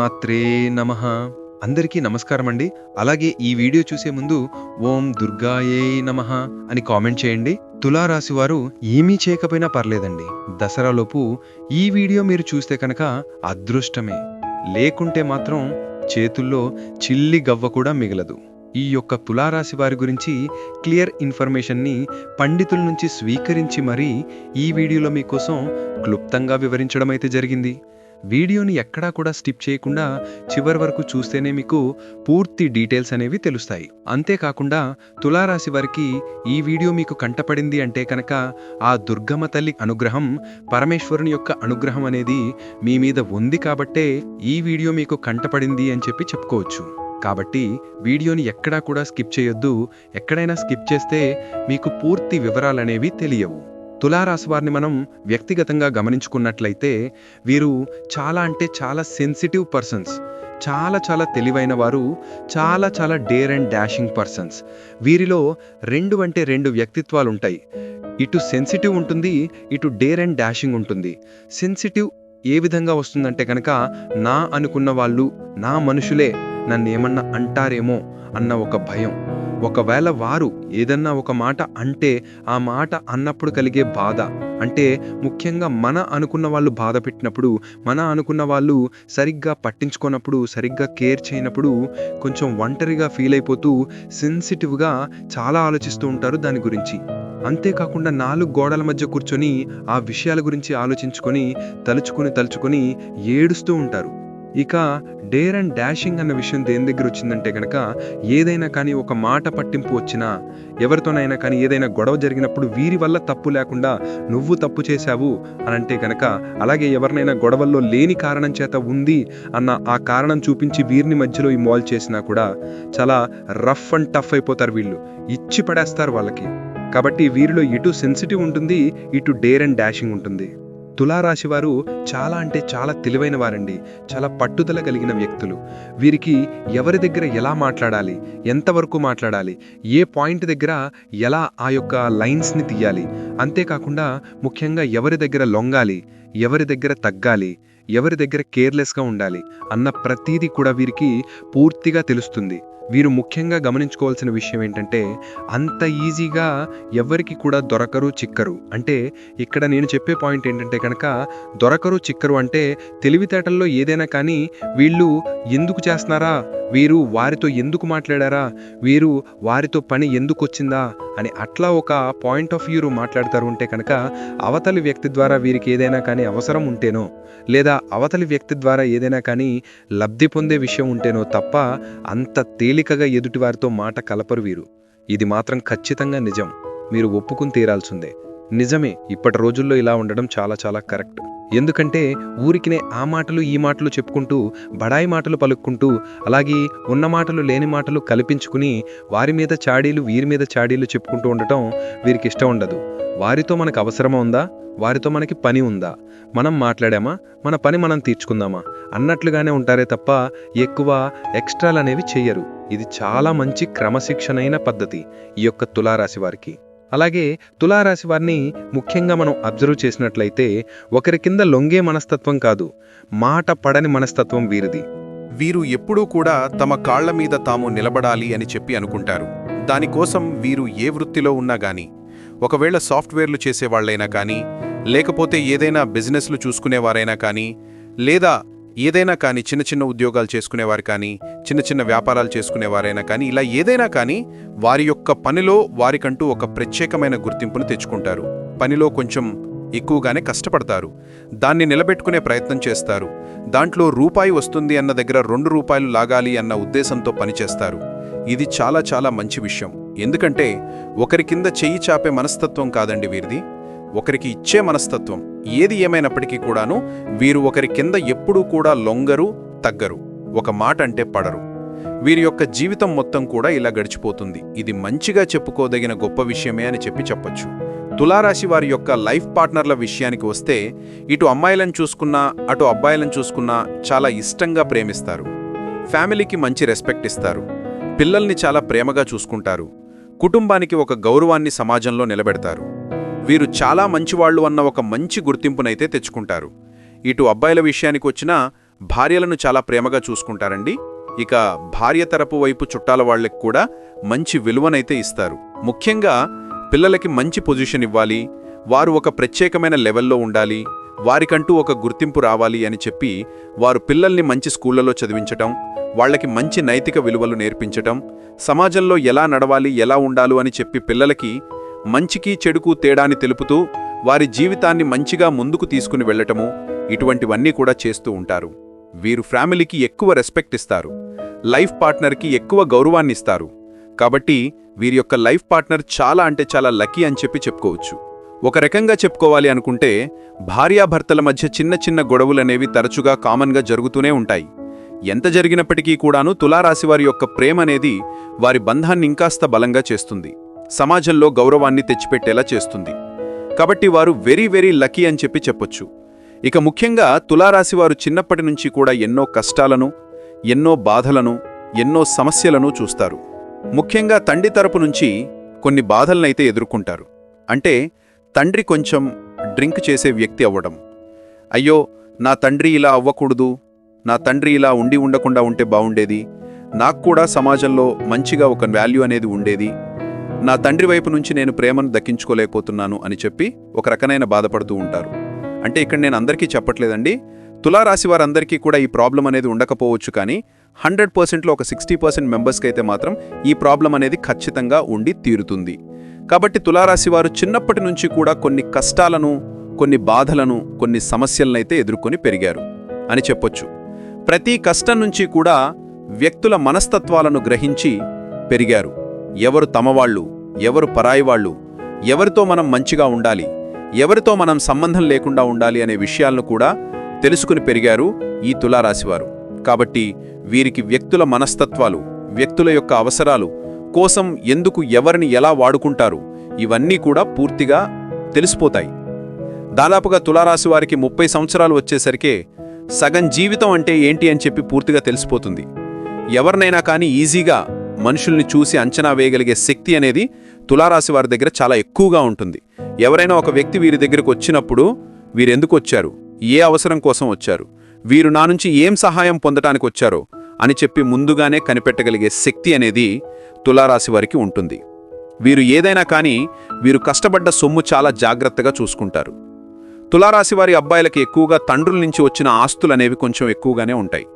మాత్రే నమ. అందరికీ నమస్కారం అండి అలాగే ఈ వీడియో చూసే ముందు ఓం దుర్గాయే నమ అని కామెంట్ చేయండి. తులారాశి వారు ఏమీ చేయకపోయినా పర్లేదండి. దసరాలోపు ఈ వీడియో మీరు చూస్తే కనుక అదృష్టమే. లేకుంటే మాత్రం చేతుల్లో చిల్లి గవ్వ కూడా మిగలదు. ఈ యొక్క తులారాశి వారి గురించి క్లియర్ ఇన్ఫర్మేషన్ని పండితుల నుంచి స్వీకరించి మరీ ఈ వీడియోలో మీకోసం క్లుప్తంగా వివరించడం అయితే జరిగింది. వీడియోని ఎక్కడా కూడా స్టిప్ చేయకుండా చివరి వరకు చూస్తేనే మీకు పూర్తి డీటెయిల్స్ అనేవి తెలుస్తాయి. అంతేకాకుండా తులారాశి వారికి ఈ వీడియో మీకు కంటపడింది అంటే కనుక ఆ దుర్గమ్మ తల్లి అనుగ్రహం పరమేశ్వరుని యొక్క అనుగ్రహం అనేది మీ మీద ఉంది కాబట్టే ఈ వీడియో మీకు కంటపడింది అని చెప్పి చెప్పుకోవచ్చు. కాబట్టి వీడియోని ఎక్కడా కూడా స్కిప్ చేయొద్దు. ఎక్కడైనా స్కిప్ చేస్తే మీకు పూర్తి వివరాలనేవి తెలియవు. తులారాశి వారిని మనం వ్యక్తిగతంగా గమనించుకున్నట్లయితే వీరు చాలా అంటే చాలా సెన్సిటివ్ పర్సన్స్ చాలా చాలా తెలివైన వారు చాలా చాలా డేర్ అండ్ డాషింగ్ పర్సన్స్ వీరిలో రెండు అంటే రెండు వ్యక్తిత్వాలు ఉంటాయి ఇటు సెన్సిటివ్ ఉంటుంది ఇటు డేర్ అండ్ డాషింగ్ ఉంటుంది. సెన్సిటివ్ ఏ విధంగా వస్తుందంటే కనుక నా అనుకున్న వాళ్ళు నా మనుషులే నన్ను ఏమన్నా అంటారేమో అన్న ఒక భయం. ఒకవేళ వారు ఏదన్నా ఒక మాట అంటే ఆ మాట అన్నప్పుడు కలిగే బాధ. అంటే ముఖ్యంగా మన అనుకున్న వాళ్ళు బాధ పెట్టినప్పుడు మన అనుకున్న వాళ్ళు సరిగ్గా పట్టించుకోనప్పుడు సరిగ్గా కేర్ చేయనప్పుడు కొంచెం ఒంటరిగా ఫీల్ అయిపోతూ సెన్సిటివ్గా చాలా ఆలోచిస్తూ ఉంటారు దాని గురించి. అంతేకాకుండా నాలుగు గోడల మధ్య కూర్చొని ఆ విషయాల గురించి ఆలోచించుకొని తలుచుకొని తలుచుకొని ఏడుస్తూ ఉంటారు. ఇక డేర్ అండ్ డాషింగ్ అన్న విషయం దేని దగ్గర వచ్చిందంటే కనుక ఏదైనా కానీ ఒక మాట పట్టింపు వచ్చినా ఎవరితోనైనా కానీ ఏదైనా గొడవ జరిగినప్పుడు వీరి వల్ల తప్పు లేకుండా నువ్వు తప్పు చేశావు అని అంటే కనుక అలాగే ఎవరినైనా గొడవల్లో లేని కారణం చేత ఉంది అన్న ఆ కారణం చూపించి వీరిని మధ్యలో ఇన్వాల్వ్ చేసినా కూడా చాలా రఫ్ అండ్ టఫ్ అయిపోతారు వీళ్ళు. ఇచ్చి పడేస్తారు వాళ్ళకి. కాబట్టి వీరిలో ఇటు సెన్సిటివ్ ఉంటుంది ఇటు డేర్ అండ్ డాషింగ్ ఉంటుంది. తులారాశి వారు చాలా అంటే చాలా తెలివైన వారండి చాలా పట్టుదల కలిగిన వ్యక్తులు. వీరికి ఎవరి దగ్గర ఎలా మాట్లాడాలి? ఎంతవరకు మాట్లాడాలి? ఏ పాయింట్ దగ్గర ఎలా ఆ యొక్క లైన్స్ని తీయాలి? అంతేకాకుండా ముఖ్యంగా ఎవరి దగ్గర లొంగాలి? ఎవరి దగ్గర తగ్గాలి? ఎవరి దగ్గర కేర్లెస్గా ఉండాలి? అన్న ప్రతీది కూడా వీరికి పూర్తిగా తెలుస్తుంది. వీరు ముఖ్యంగా గమనించుకోవాల్సిన విషయం ఏంటంటే అంత ఈజీగా ఎవరికి కూడా దొరకరు చిక్కరు. అంటే ఇక్కడ నేను చెప్పే పాయింట్ ఏంటంటే కనుక దొరకరు చిక్కరు అంటే తెలివితేటల్లో ఏదైనా కానీ వీళ్ళు ఎందుకు చేస్తున్నారా? వీరు వారితో ఎందుకు మాట్లాడారా? వీరు వారితో పని ఎందుకు వచ్చిందా అని అట్లా ఒక పాయింట్ ఆఫ్ వ్యూ మాట్లాడతారు ఉంటే కనుక అవతలి వ్యక్తి ద్వారా వీరికి ఏదైనా కానీ అవసరం ఉంటేనో లేదా అవతలి వ్యక్తి ద్వారా ఏదైనా కానీ లబ్ధి పొందే విషయం ఉంటేనో తప్ప అంత తేలికగా ఎదుటివారితో మాట కలపరు వీరు. ఇది మాత్రం ఖచ్చితంగా నిజం. మీరు ఒప్పుకుని తీరాల్సిందే. నిజమే ఇప్పటి రోజుల్లో ఇలా ఉండడం చాలా చాలా కరెక్ట్. ఎందుకంటే ఊరికినే ఆ మాటలు ఈ మాటలు చెప్పుకుంటూ బడాయి మాటలు పలుక్కుంటూ అలాగే ఉన్న మాటలు లేని మాటలు కల్పించుకుని వారి మీద చాడీలు వీరి మీద చాడీలు చెప్పుకుంటూ ఉండటం వీరికి ఇష్టం ఉండదు. వారితో మనకు అవసరమా ఉందా? వారితో మనకి పని ఉందా? మనం మాట్లాడామా? మన పని మనం తీర్చుకుందామా? అన్నట్లుగానే ఉంటారే తప్ప ఎక్కువ ఎక్స్ట్రాలు అనేవి చెయ్యరు. ఇది చాలా మంచి క్రమశిక్షణైన పద్ధతి ఈ యొక్క తులారాశి వారికి. అలాగే తులారాశి వారిని ముఖ్యంగా మనం అబ్జర్వ్ చేసినట్లయితే ఒకరి కింద లొంగే మనస్తత్వం కాదు మాట పడని మనస్తత్వం వీరిది. వీరు ఎప్పుడూ కూడా తమ కాళ్ళ మీద తాము నిలబడాలి అని చెప్పి అనుకుంటారు. దానికోసం వీరు ఏ వృత్తిలో ఉన్నా గాని ఒకవేళ సాఫ్ట్వేర్లు చేసేవాళ్ళైనా కానీ లేకపోతే ఏదైనా బిజినెస్లు చూసుకునేవారైనా కానీ లేదా ఏదైనా కానీ చిన్న చిన్న ఉద్యోగాలు చేసుకునేవారు కానీ చిన్న చిన్న వ్యాపారాలు చేసుకునేవారైనా కానీ ఇలా ఏదైనా కానీ వారి యొక్క పనిలో వారికంటూ ఒక ప్రత్యేకమైన గుర్తింపును తెచ్చుకుంటారు. పనిలో కొంచెం ఎక్కువగానే కష్టపడతారు. దాన్ని నిలబెట్టుకునే ప్రయత్నం చేస్తారు. దాంట్లో రూపాయి వస్తుంది అన్న దగ్గర రెండు రూపాయలు లాగాలి అన్న ఉద్దేశంతో పనిచేస్తారు ఇది చాలా చాలా మంచి విషయం. ఎందుకంటే ఒకరి కింద చెయ్యి చాపే మనస్తత్వం కాదండి వీరిది. ఒకరికి ఇచ్చే మనస్తత్వం ఏది ఏమైనప్పటికీ కూడాను వీరు ఒకరి కింద ఎప్పుడూ కూడా లొంగరు తగ్గరు ఒక మాట అంటే పడరు. వీరి యొక్క జీవితం మొత్తం కూడా ఇలా గడిచిపోతుంది. ఇది మంచిగా చెప్పుకోదగిన గొప్ప విషయమే అని చెప్పి చెప్పొచ్చు. తులారాశి వారి యొక్క లైఫ్ పార్ట్నర్ల విషయానికి వస్తే ఇటు అమ్మాయిలను చూసుకున్నా అటు అబ్బాయిలను చూసుకున్నా చాలా ఇష్టంగా ప్రేమిస్తారు. ఫ్యామిలీకి మంచి రెస్పెక్ట్ ఇస్తారు. పిల్లల్ని చాలా ప్రేమగా చూసుకుంటారు. కుటుంబానికి ఒక గౌరవాన్ని సమాజంలో నిలబెడతారు. వీరు చాలా మంచివాళ్ళు అన్న ఒక మంచి గుర్తింపునైతే తెచ్చుకుంటారు. ఇటు అబ్బాయిల విషయానికి వచ్చినా భార్యలను చాలా ప్రేమగా చూసుకుంటారండి. ఇక భార్య తరపు వైపు చుట్టాల వాళ్ళకి కూడా మంచి విలువనైతే ఇస్తారు. ముఖ్యంగా పిల్లలకి మంచి పొజిషన్ ఇవ్వాలి వారు ఒక ప్రత్యేకమైన లెవెల్లో ఉండాలి వారికంటూ ఒక గుర్తింపు రావాలి అని చెప్పి వారు పిల్లల్ని మంచి స్కూళ్ళలో చదివించటం వాళ్ళకి మంచి నైతిక విలువలు నేర్పించటం సమాజంలో ఎలా నడవాలి ఎలా ఉండాలు అని చెప్పి పిల్లలకి మంచికి చెడుకు తేడాని తెలుపుతూ వారి జీవితాన్ని మంచిగా ముందుకు తీసుకుని వెళ్ళటము ఇటువంటివన్నీ కూడా చేస్తూ ఉంటారు. వీరు ఫ్యామిలీకి ఎక్కువ రెస్పెక్ట్ ఇస్తారు. లైఫ్ పార్ట్నర్కి ఎక్కువ గౌరవాన్ని ఇస్తారు కాబట్టి వీరి యొక్క లైఫ్ పార్ట్నర్ చాలా అంటే చాలా లక్కీ అని చెప్పి చెప్పుకోవచ్చు. ఒక రకంగా చెప్పుకోవాలి అనుకుంటే భార్యాభర్తల మధ్య చిన్న చిన్న గొడవలనేవి తరచుగా కామన్గా జరుగుతూనే ఉంటాయి. ఎంత జరిగినప్పటికీ కూడాను తులారాశివారి యొక్క ప్రేమ అనేది వారి బంధాన్ని ఇంకాస్త బలంగా చేస్తుంది. సమాజంలో గౌరవాన్ని తెచ్చిపెట్టేలా చేస్తుంది. కాబట్టి వారు వెరీ వెరీ లకీ అని చెప్పి చెప్పొచ్చు. ఇక ముఖ్యంగా తులారాశివారు చిన్నప్పటి నుంచి కూడా ఎన్నో కష్టాలను ఎన్నో బాధలను ఎన్నో సమస్యలను చూస్తారు. ముఖ్యంగా తండ్రి తరపు నుంచి కొన్ని బాధలనైతే ఎదుర్కొంటారు. అంటే తండ్రి కొంచెం డ్రింక్ చేసే వ్యక్తి అవ్వడం. అయ్యో నా తండ్రి ఇలా అవ్వకూడదు నా తండ్రి ఇలా ఉండి ఉండకుండా ఉంటే బాగుండేది నాకు కూడా సమాజంలో మంచిగా ఒక వాల్యూ అనేది ఉండేది నా తండ్రి వైపు నుంచి నేను ప్రేమను దక్కించుకోలేకపోతున్నాను అని చెప్పి ఒక రకమైన బాధపడుతూ ఉంటారు. అంటే ఇక్కడ నేను అందరికీ చెప్పట్లేదండి. తులారాశి వారందరికీ కూడా ఈ ప్రాబ్లం అనేది ఉండకపోవచ్చు కానీ హండ్రెడ్ పర్సెంట్లో ఒక సిక్స్టీ పర్సెంట్ మెంబర్స్కి అయితే మాత్రం ఈ ప్రాబ్లం అనేది ఖచ్చితంగా ఉండి తీరుతుంది. కాబట్టి తులారాశి వారు చిన్నప్పటి నుంచి కూడా కొన్ని కష్టాలను కొన్ని బాధలను కొన్ని సమస్యలనైతే ఎదుర్కొని పెరిగారు అని చెప్పొచ్చు. ప్రతి కష్టం నుంచి కూడా వ్యక్తుల మనస్తత్వాలను గ్రహించి పెరిగారు. ఎవరు తమవాళ్ళు ఎవరు పరాయివాళ్ళు ఎవరితో మనం మంచిగా ఉండాలి ఎవరితో మనం సంబంధం లేకుండా ఉండాలి అనే విషయాలను కూడా తెలుసుకుని పెరిగారు ఈ తులారాశివారు. కాబట్టి వీరికి వ్యక్తుల మనస్తత్వాలు వ్యక్తుల యొక్క అవసరాలు కోసం ఎందుకు ఎవరిని ఎలా వాడుకుంటారు ఇవన్నీ కూడా పూర్తిగా తెలిసిపోతాయి. దాదాపుగా తులారాశి వారికి ముప్పై సంవత్సరాలు వచ్చేసరికే సగం జీవితం అంటే ఏంటి అని చెప్పి పూర్తిగా తెలిసిపోతుంది. ఎవరినైనా కానీ ఈజీగా మనుషుల్ని చూసి అంచనా వేయగలిగే శక్తి అనేది తులారాశి వారి దగ్గర చాలా ఎక్కువగా ఉంటుంది. ఎవరైనా ఒక వ్యక్తి వీరి దగ్గరకు వచ్చినప్పుడు వీరెందుకు వచ్చారు? ఏ అవసరం కోసం వచ్చారు? వీరు నా నుంచి ఏం సహాయం పొందటానికి వచ్చారో అని చెప్పి ముందుగానే కనిపెట్టగలిగే శక్తి అనేది తులారాశి వారికి ఉంటుంది. వీరు ఏదైనా కానీ వీరు కష్టపడ్డ సొమ్ము చాలా జాగ్రత్తగా చూసుకుంటారు. తులారాశి వారి అబ్బాయిలకి ఎక్కువగా తండ్రుల నుంచి వచ్చిన ఆస్తులు అనేవి కొంచెం ఎక్కువగానే ఉంటాయి.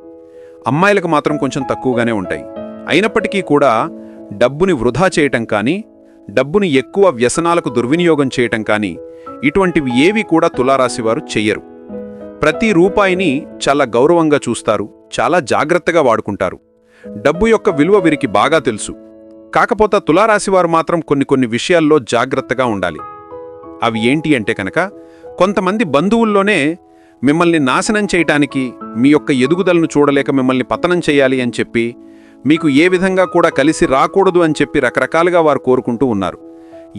అమ్మాయిలకు మాత్రం కొంచెం తక్కువగానే ఉంటాయి. అయినప్పటికీ కూడా డబ్బుని వృధా చేయటం కానీ డబ్బుని ఎక్కువ వ్యసనాలకు దుర్వినియోగం చేయటం కానీ ఇటువంటివి ఏవి కూడా తులారాశివారు చెయ్యరు. ప్రతి రూపాయిని చాలా గౌరవంగా చూస్తారు చాలా జాగ్రత్తగా వాడుకుంటారు. డబ్బు యొక్క విలువ వీరికి బాగా తెలుసు. కాకపోతే తులారాశివారు మాత్రం కొన్ని కొన్ని విషయాల్లో జాగ్రత్తగా ఉండాలి. అవి ఏంటి అంటే కనుక కొంతమంది బంధువుల్లోనే మిమ్మల్ని నాశనం చేయటానికి మీ యొక్క ఎదుగుదలను చూడలేక మిమ్మల్ని పతనం చేయాలి అని చెప్పి మీకు ఏ విధంగా కూడా కలిసి రాకూడదు అని చెప్పి రకరకాలుగా వారు కోరుకుంటూ ఉన్నారు.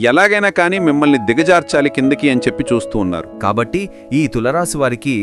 ఎలాగైనా కానీ మిమ్మల్ని దిగజార్చాలి కిందకి అని చెప్పి చూస్తూ ఉన్నారు. కాబట్టి ఈ తులరాశి వారికి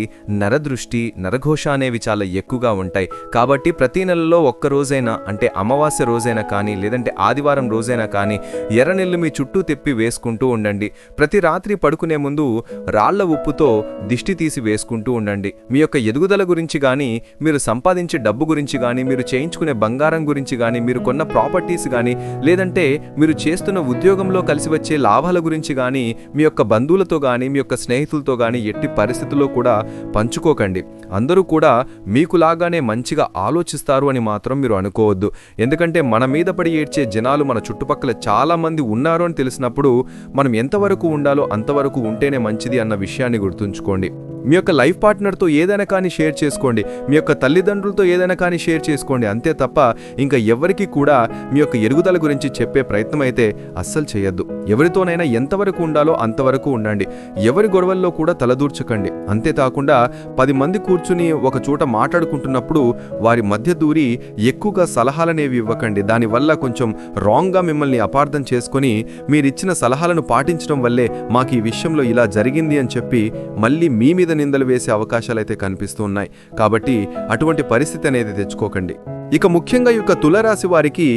నరదృష్టి నరఘోష అనేవి చాలా ఎక్కువగా ఉంటాయి. కాబట్టి ప్రతి నెలలో ఒక్క రోజైనా అంటే అమావాస్య రోజైనా కానీ లేదంటే ఆదివారం రోజైనా కానీ ఎర్రనెల్లు మీ చుట్టూ తెప్పి వేసుకుంటూ ఉండండి. ప్రతి రాత్రి పడుకునే ముందు రాళ్ళ ఉప్పుతో దిష్టి తీసి వేసుకుంటూ ఉండండి. మీ యొక్క ఎదుగుదల గురించి కానీ మీరు సంపాదించే డబ్బు గురించి కానీ మీరు చేయించుకునే బంగారం గురించి కానీ మీరు కొన్న ప్రాపర్టీస్ కానీ లేదంటే మీరు చేస్తున్న ఉద్యోగంలో కలిసి వచ్చే లాభాల గురించి కానీ మీ యొక్క బంధువులతో కానీ మీ యొక్క స్నేహితులతో కానీ ఎట్టి పరిస్థితుల్లో కూడా పంచుకోకండి. అందరూ కూడా మీకులాగానే మంచిగా ఆలోచిస్తారు అని మాత్రం మీరు అనుకోవద్దు. ఎందుకంటే మన మీద పడి ఏడ్చే జనాలు మన చుట్టుపక్కల చాలామంది ఉన్నారు అని తెలిసినప్పుడు మనం ఎంతవరకు ఉండాలో అంతవరకు ఉంటేనే మంచిది అన్న విషయాన్ని గుర్తుంచుకోండి. మీ యొక్క లైఫ్ పార్ట్నర్తో ఏదైనా కానీ షేర్ చేసుకోండి. మీ యొక్క తల్లిదండ్రులతో ఏదైనా కానీ షేర్ చేసుకోండి. అంతే తప్ప ఇంకా ఎవరికి కూడా మీ యొక్క ఎరుగుదల గురించి చెప్పే ప్రయత్నం అయితే అస్సలు చేయొద్దు. ఎవరితోనైనా ఎంతవరకు ఉండాలో అంతవరకు ఉండండి. ఎవరి గొడవల్లో కూడా తలదూర్చకండి. అంతేకాకుండా పది మంది కూర్చుని ఒక చోట మాట్లాడుకుంటున్నప్పుడు వారి మధ్య దూరి ఎక్కువగా సలహాలనేవి ఇవ్వకండి. దానివల్ల కొంచెం రాంగ్గా మిమ్మల్ని అపార్థం చేసుకొని మీరిచ్చిన సలహాలను పాటించడం వల్లే మాకు ఈ విషయంలో ఇలా జరిగింది అని చెప్పి మళ్ళీ మీ మీద నిందలు వేసే అవకాశాలైతే కనిపిస్తూ ఉన్నాయి. కాబట్టి అటువంటి పరిస్థితి అనేది తెచ్చుకోకండి. ఇక ముఖ్యంగా యొక్క తులరాశి వారికి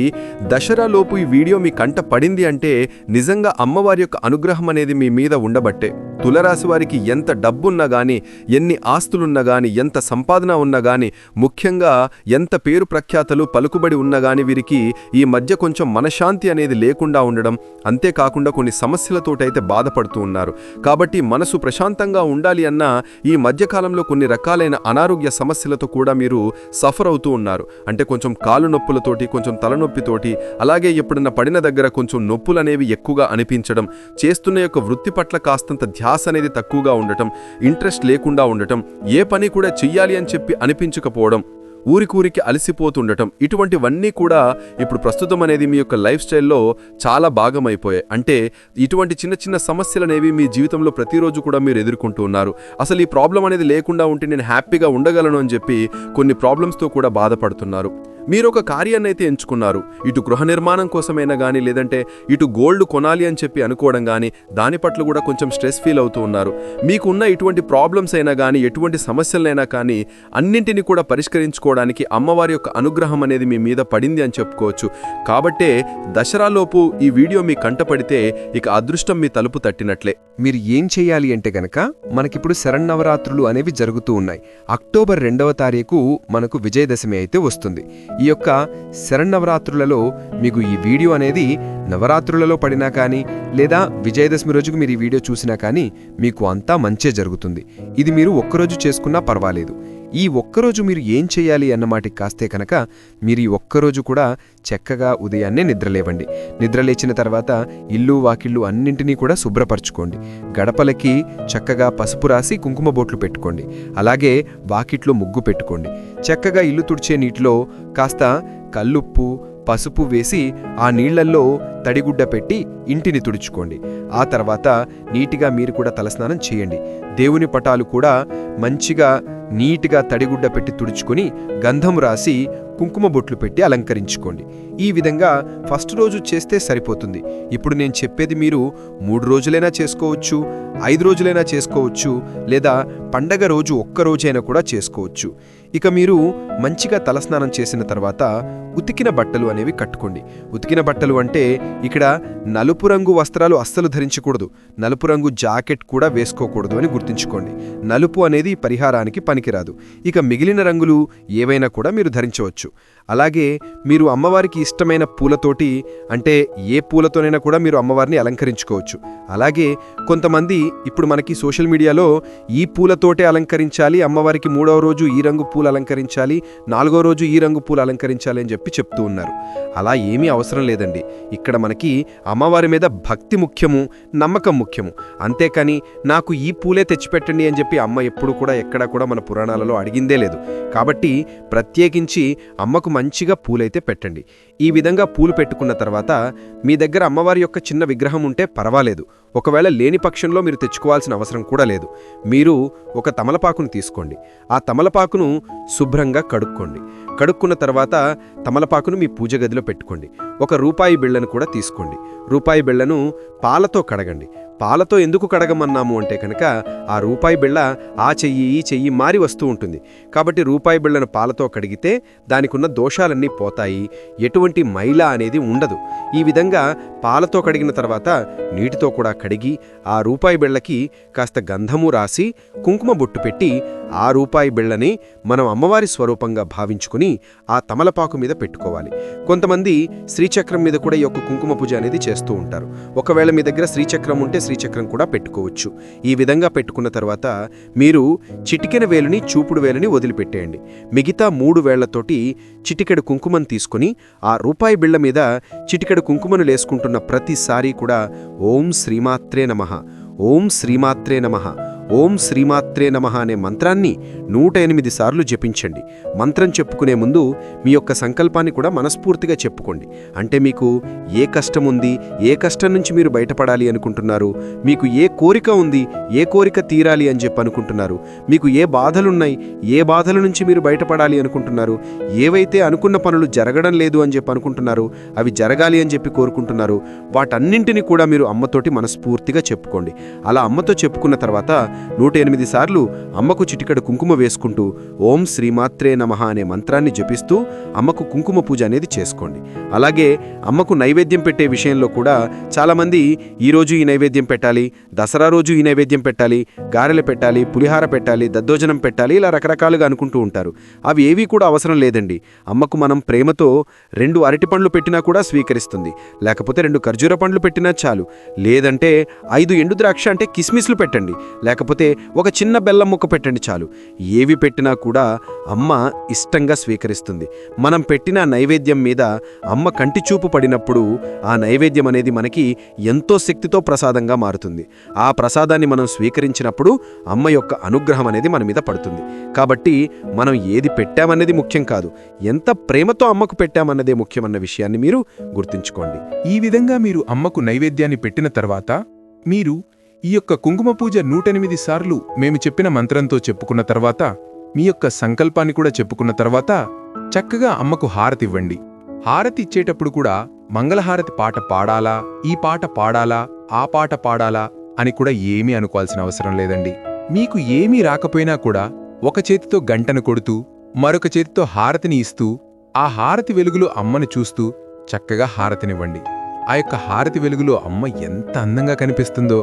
దసరాలోపు ఈ వీడియో మీ కంట పడింది అంటే నిజంగా అమ్మవారి యొక్క అనుగ్రహం అనేది మీ మీద ఉండబట్టే. తులరాశి వారికి ఎంత డబ్బున్నా గాని ఎన్ని ఆస్తులున్నా గాని ఎంత సంపాదన ఉన్నా గాని ముఖ్యంగా ఎంత పేరు ప్రఖ్యాతలు పలుకుబడి ఉన్నా గాని వీరికి ఈ మధ్య కొంచెం మనశ్శాంతి అనేది లేకుండా ఉండడం అంతేకాకుండా కొన్ని సమస్యలతోటైతే బాధపడుతూ ఉన్నారు. కాబట్టి మనసు ప్రశాంతంగా ఉండాలి అన్నా ఈ మధ్యకాలంలో కొన్ని రకాలైన అనారోగ్య సమస్యలతో కూడా మీరు సఫర్ అవుతూ ఉన్నారు. అంటే కొంచెం కాలు నొప్పులతోటి కొంచెం తలనొప్పితోటి అలాగే ఎప్పుడన్నా పడిన దగ్గర కొంచెం నొప్పులు అనేవి ఎక్కువగా అనిపించడం చేస్తున్న యొక్క వృత్తి పట్ల కాస్తంత ధ్యాస అనేది తక్కువగా ఉండటం ఇంట్రెస్ట్ లేకుండా ఉండటం ఏ పని కూడా చెయ్యాలి అని చెప్పి అనిపించకపోవడం ఊరికూరికి అలసిపోతుండటం. ఇటువంటివన్నీ కూడా ఇప్పుడు ప్రస్తుతం అనేది మీ యొక్క లైఫ్ స్టైల్లో చాలా భాగమైపోయాయి. అంటే ఇటువంటి చిన్న చిన్న సమస్యలు అనేవి మీ జీవితంలో ప్రతిరోజు కూడా మీరు ఎదుర్కొంటూ ఉన్నారు. అసలు ఈ ప్రాబ్లం అనేది లేకుండా ఉంటే నేను హ్యాపీగా ఉండగలను అని చెప్పి కొన్ని ప్రాబ్లమ్స్తో కూడా బాధపడుతున్నారు. మీరు ఒక కార్యాన్ని అయితే ఎంచుకున్నారు. ఇటు గృహ నిర్మాణం కోసమైనా కానీ లేదంటే ఇటు గోల్డ్ కొనాలి అని చెప్పి అనుకోవడం కానీ దాని పట్ల కూడా కొంచెం స్ట్రెస్ ఫీల్ అవుతూ ఉన్నారు. మీకున్న ఇటువంటి ప్రాబ్లమ్స్ అయినా కానీ ఎటువంటి సమస్యలైనా కానీ అన్నింటినీ కూడా పరిష్కరించుకోవడానికి అమ్మవారి యొక్క అనుగ్రహం అనేది మీ మీద పడింది అని చెప్పుకోవచ్చు. కాబట్టే దసరాలోపు ఈ వీడియో మీ కంటపడితే ఇక అదృష్టం మీ తలుపు తట్టినట్లే. మీరు ఏం చేయాలి అంటే గనక మనకిప్పుడు శరన్నవరాత్రులు అనేవి జరుగుతూ ఉన్నాయి. అక్టోబర్ రెండవ తారీఖు మనకు విజయదశమి అయితే వస్తుంది. ఈ యొక్క శరణవరాత్రులలో మీకు ఈ వీడియో అనేది నవరాత్రులలో పడినా కానీ లేదా విజయదశమి రోజుకు మీరు ఈ వీడియో చూసినా కానీ మీకు అంతా మంచే జరుగుతుంది. ఇది మీరు ఒక్కరోజు చేసుకున్నా పర్వాలేదు. ఈ ఒక్కరోజు మీరు ఏం చేయాలి అన్నమాట కాస్తే కనుక మీరు ఈ ఒక్కరోజు కూడా చక్కగా ఉదయాన్నే నిద్రలేవండి. నిద్రలేచిన తర్వాత ఇల్లు వాకిళ్ళు అన్నింటినీ కూడా శుభ్రపరచుకోండి. గడపలకి చక్కగా పసుపు రాసి కుంకుమ బొట్లు పెట్టుకోండి. అలాగే వాకిట్లో ముగ్గు పెట్టుకోండి. చక్కగా ఇల్లు తుడిచే నీటిలో కాస్త కల్లుప్పు పసుపు వేసి ఆ నీళ్ళల్లో తడిగుడ్డ పెట్టి ఇంటిని తుడుచుకోండి. ఆ తర్వాత నీటిగా మీరు కూడా తలస్నానం చేయండి. దేవుని పటాలు కూడా మంచిగా నీట్గా తడిగుడ్డ పెట్టి తుడుచుకొని గంధం రాసి కుంకుమ బొట్లు పెట్టి అలంకరించుకోండి. ఈ విధంగా ఫస్ట్ రోజు చేస్తే సరిపోతుంది. ఇప్పుడు నేను చెప్పేది మీరు మూడు రోజులైనా చేసుకోవచ్చు ఐదు రోజులైనా చేసుకోవచ్చు లేదా పండగ రోజు ఒక్క రోజైనా కూడా చేసుకోవచ్చు. ఇక మీరు మంచిగా తలస్నానం చేసిన తర్వాత ఉతికిన బట్టలు అనేవి కట్టుకోండి. ఉతికిన బట్టలు అంటే ఇక్కడ నలుపు రంగు వస్త్రాలు అస్సలు ధరించకూడదు. నలుపు రంగు జాకెట్ కూడా వేసుకోకూడదు అని గుర్తుంచుకోండి. నలుపు అనేది పరిహారానికి పనికిరాదు. ఇక మిగిలిన రంగులు ఏవైనా కూడా మీరు ధరించవచ్చు. Mitsu అలాగే మీరు అమ్మవారికి ఇష్టమైన పూలతోటి అంటే ఏ పూలతోనైనా కూడా మీరు అమ్మవారిని అలంకరించుకోవచ్చు. అలాగే కొంతమంది ఇప్పుడు మనకి సోషల్ మీడియాలో ఈ పూలతోటే అలంకరించాలి అమ్మవారికి మూడవ రోజు ఈ రంగు పూలు అలంకరించాలి నాలుగో రోజు ఈ రంగు పూలు అలంకరించాలి అని చెప్పి చెప్తూ ఉన్నారు. అలా ఏమీ అవసరం లేదండి. ఇక్కడ మనకి అమ్మవారి మీద భక్తి ముఖ్యము నమ్మకం ముఖ్యము. అంతేకాని నాకు ఈ పూలే తెచ్చిపెట్టండి అని చెప్పి అమ్మ ఎప్పుడు కూడా ఎక్కడా కూడా మన పురాణాలలో అడిగిందే లేదు. కాబట్టి ప్రత్యేకించి అమ్మకు మంచిగా పూలైతే పెట్టండి. ఈ విధంగా పూలు పెట్టుకున్న తర్వాత మీ దగ్గర అమ్మవారి యొక్క చిన్న విగ్రహం ఉంటే పర్వాలేదు. ఒకవేళ లేని పక్షంలో మీరు తెచ్చుకోవాల్సిన అవసరం కూడా లేదు. మీరు ఒక తమలపాకును తీసుకోండి. ఆ తమలపాకును శుభ్రంగా కడుక్కోండి. కడుక్కున్న తర్వాత తమలపాకును మీ పూజ గదిలో పెట్టుకోండి. ఒక రూపాయి బిళ్ళను కూడా తీసుకోండి. రూపాయి బిళ్ళను పాలతో కడగండి. పాలతో ఎందుకు కడగమన్నాము అంటే కనుక ఆ రూపాయి బిళ్ళ ఆ చెయ్యి ఈ చెయ్యి మారి వస్తూ ఉంటుంది. కాబట్టి రూపాయి బిళ్ళను పాలతో కడిగితే దానికున్న దోషాలన్నీ పోతాయి. ఎటువంటి మైల అనేది ఉండదు. ఈ విధంగా పాలతో కడిగిన తర్వాత నీటితో కూడా కడిగి ఆ రూపాయి బిళ్ళకి కాస్త గంధము రాసి కుంకుమ బొట్టు పెట్టి ఆ రూపాయి బిళ్ళని మనం అమ్మవారి స్వరూపంగా భావించుకుని ఆ తమలపాకు మీద పెట్టుకోవాలి. కొంతమంది శ్రీచక్రం మీద కూడా ఈ యొక్క కుంకుమ పూజ అనేది చేస్తూ ఉంటారు. ఒకవేళ మీ దగ్గర శ్రీచక్రం ఉంటే శ్రీచక్రం కూడా పెట్టుకోవచ్చు. ఈ విధంగా పెట్టుకున్న తర్వాత మీరు చిటికెన వేలుని చూపుడు వేలుని వదిలిపెట్టేయండి. మిగతా మూడు వేళ్ళతోటి చిటికెడు కుంకుమను తీసుకొని ఆ రూపాయి బిళ్ళ మీద చిటికెడు కుంకుమను లేసుకుంటున్న ప్రతిసారి కూడా ఓం శ్రీమాత్రే నమః. ఓం శ్రీమాత్రే నమః. ఓం శ్రీమాత్రే నమ అనే మంత్రాన్ని నూట ఎనిమిది సార్లు జపించండి. మంత్రం చెప్పుకునే ముందు మీ యొక్క సంకల్పాన్ని కూడా మనస్ఫూర్తిగా చెప్పుకోండి. అంటే మీకు ఏ కష్టం ఉంది ఏ కష్టం నుంచి మీరు బయటపడాలి అనుకుంటున్నారు మీకు ఏ కోరిక ఉంది ఏ కోరిక తీరాలి అని చెప్పి అనుకుంటున్నారు మీకు ఏ బాధలున్నాయి ఏ బాధల నుంచి మీరు బయటపడాలి అనుకుంటున్నారు ఏవైతే అనుకున్న పనులు జరగడం లేదు అని చెప్పి అనుకుంటున్నారు అవి జరగాలి అని చెప్పి కోరుకుంటున్నారు వాటన్నింటినీ కూడా మీరు అమ్మతోటి మనస్ఫూర్తిగా చెప్పుకోండి. అలా అమ్మతో చెప్పుకున్న తర్వాత నూట ఎనిమిది సార్లు అమ్మకు చిటికడ కుంకుమ వేసుకుంటూ ఓం శ్రీమాత్రే నమః అనే మంత్రాన్ని జపిస్తూ అమ్మకు కుంకుమ పూజ అనేది చేసుకోండి. అలాగే అమ్మకు నైవేద్యం పెట్టే విషయంలో కూడా చాలామంది ఈరోజు ఈ నైవేద్యం పెట్టాలి దసరా రోజు ఈ నైవేద్యం పెట్టాలి గారెలు పెట్టాలి పులిహార పెట్టాలి దద్దోజనం పెట్టాలి ఇలా రకరకాలుగా అనుకుంటూ ఉంటారు. అవి ఏవీ కూడా అవసరం లేదండి. అమ్మకు మనం ప్రేమతో రెండు అరటి పండ్లు పెట్టినా కూడా స్వీకరిస్తుంది. లేకపోతే రెండు ఖర్జూర పండ్లు పెట్టినా చాలు. లేదంటే ఐదు ఎండు ద్రాక్ష అంటే కిస్మిస్లు పెట్టండి. లేకపోతే ఒక చిన్న బెల్లం ముక్క పెట్టండి చాలు. ఏవి పెట్టినా కూడా అమ్మ ఇష్టంగా స్వీకరిస్తుంది. మనం పెట్టిన నైవేద్యం మీద అమ్మ కంటి చూపు పడినప్పుడు ఆ నైవేద్యం అనేది మనకి ఎంతో శక్తితో ప్రసాదంగా మారుతుంది. ఆ ప్రసాదాన్ని మనం స్వీకరించినప్పుడు అమ్మ యొక్క అనుగ్రహం అనేది మన మీద పడుతుంది. కాబట్టి మనం ఏది పెట్టామన్నది ముఖ్యం కాదు. ఎంత ప్రేమతో అమ్మకు పెట్టామన్నదే ముఖ్యమన్న విషయాన్ని మీరు గుర్తుంచుకోండి. ఈ విధంగా మీరు అమ్మకు నైవేద్యాన్ని పెట్టిన తర్వాత మీరు ఈ యొక్క కుంకుమ పూజ నూటెనిమిది సార్లు మేము చెప్పిన మంత్రంతో చెప్పుకున్న తర్వాత మీ యొక్క సంకల్పాన్ని కూడా చెప్పుకున్న తర్వాత చక్కగా అమ్మకు హారతివ్వండి హారతి ఇచ్చేటప్పుడు కూడా మంగళహారతి పాట పాడాలా? ఈ పాట పాడాలా? ఆ పాట పాడాలా? అని కూడా ఏమీ అనుకోవాల్సిన అవసరం లేదండి. మీకు ఏమీ రాకపోయినా కూడా ఒక చేతితో గంటను కొడుతూ మరొక చేతితో హారతిని ఇస్తూ ఆ హారతి వెలుగులో అమ్మను చూస్తూ చక్కగా హారతినివ్వండి. ఆ యొక్క హారతి వెలుగులో అమ్మ ఎంత అందంగా కనిపిస్తుందో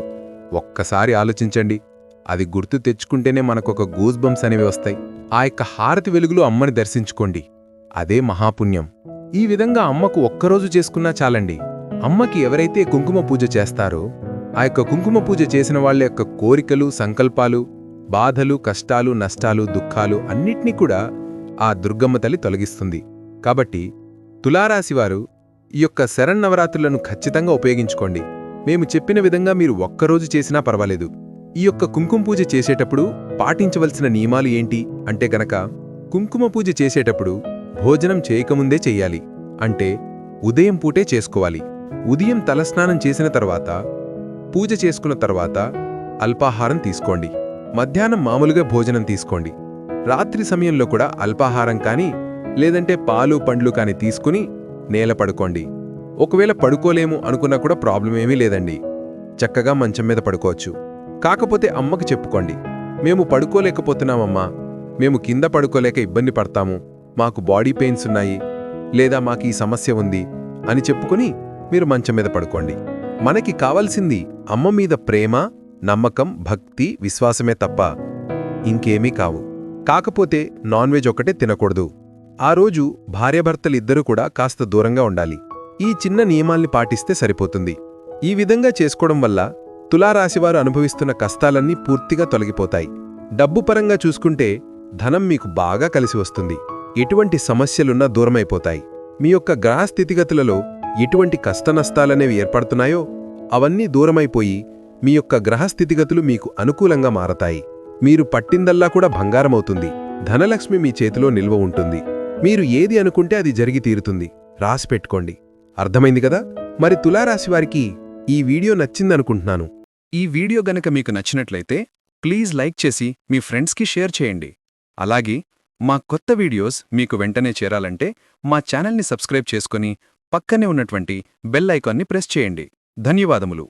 ఒక్కసారి ఆలోచించండి. అది గుర్తు తెచ్చుకుంటేనే మనకొక గూజ్బంస్ బంప్స్ అనేవి వస్తాయి. ఆ యొక్క హారతి వెలుగులో అమ్మని దర్శించుకోండి. అదే మహాపుణ్యం. ఈ విధంగా అమ్మకు ఒక్కరోజు చేసుకున్నా చాలండి. అమ్మకి ఎవరైతే కుంకుమ పూజ చేస్తారో ఆ యొక్క కుంకుమ పూజ చేసిన వాళ్ళ యొక్క కోరికలు సంకల్పాలు బాధలు కష్టాలు నష్టాలు దుఃఖాలు అన్నిటినీ కూడా ఆ దుర్గమ్మ తల్లి తొలగిస్తుంది. కాబట్టి తులారాశివారు ఈ యొక్క శరన్నవరాత్రులను ఖచ్చితంగా ఉపయోగించుకోండి. మేము చెప్పిన విధంగా మీరు ఒక్కరోజు చేసినా పర్వాలేదు. ఈ యొక్క కుంకుమ పూజ చేసేటప్పుడు పాటించవలసిన నియమాలు ఏంటి? అంటే గనక కుంకుమ పూజ చేసేటప్పుడు భోజనం చేయకముందే చెయ్యాలి అంటే ఉదయం పూటే చేసుకోవాలి. ఉదయం తలస్నానం చేసిన తర్వాత పూజ చేసుకున్న తర్వాత అల్పాహారం తీసుకోండి. మధ్యాహ్నం మామూలుగా భోజనం తీసుకోండి. రాత్రి సమయంలో కూడా అల్పాహారం కానీ లేదంటే పాలు పండ్లు కాని తీసుకుని నేల పడుకోండి. ఒకవేళ పడుకోలేము అనుకున్నా కూడా ప్రాబ్లం ఏమీ లేదండి. చక్కగా మంచం మీద పడుకోవచ్చు. కాకపోతే అమ్మకు చెప్పుకోండి. మేము పడుకోలేకపోతున్నామమ్మా. మేము కింద పడుకోలేక ఇబ్బంది పడతాము. మాకు బాడీ పెయిన్స్ ఉన్నాయి. లేదా మాకు ఈ సమస్య ఉంది అని చెప్పుకుని మీరు మంచం మీద పడుకోండి. మనకి కావాల్సింది అమ్మ మీద ప్రేమ నమ్మకం భక్తి విశ్వాసమే తప్ప ఇంకేమీ కావు. కాకపోతే నాన్ వెజ్ ఒకటే తినకూడదు. ఆ రోజు భార్యాభర్తలిద్దరూ కూడా కాస్త దూరంగా ఉండాలి. ఈ చిన్న నియమాల్ని పాటిస్తే సరిపోతుంది. ఈ విధంగా చేసుకోవడం వల్ల తులారాశివారు అనుభవిస్తున్న కష్టాలన్నీ పూర్తిగా తొలగిపోతాయి. డబ్బు పరంగా చూసుకుంటే ధనం మీకు బాగా కలిసి వస్తుంది. ఎటువంటి సమస్యలున్నా దూరమైపోతాయి. మీ యొక్క గ్రహ స్థితిగతులలో ఎటువంటి కష్టనష్టాలనేవి ఏర్పడుతున్నాయో అవన్నీ దూరమైపోయి మీ యొక్క గ్రహ స్థితిగతులు మీకు అనుకూలంగా మారతాయి. మీరు పట్టిందల్లా కూడా బంగారమవుతుంది. ధనలక్ష్మి మీ చేతిలో నిల్వ ఉంటుంది. మీరు ఏది అనుకుంటే అది జరిగి తీరుతుంది. రాసి పెట్టుకోండి. అర్థమైంది కదా? మరి తులారాశివారికి ఈ వీడియో నచ్చిందనుకుంటున్నాను. ఈ వీడియో గనక మీకు నచ్చినట్లయితే ప్లీజ్ లైక్ చేసి మీ ఫ్రెండ్స్కి షేర్ చేయండి. అలాగే మా కొత్త వీడియోస్ మీకు వెంటనే చేరాలంటే మా ఛానల్ని సబ్స్క్రైబ్ చేసుకుని పక్కనే ఉన్నటువంటి బెల్ ఐకాన్ని ప్రెస్ చేయండి. ధన్యవాదములు.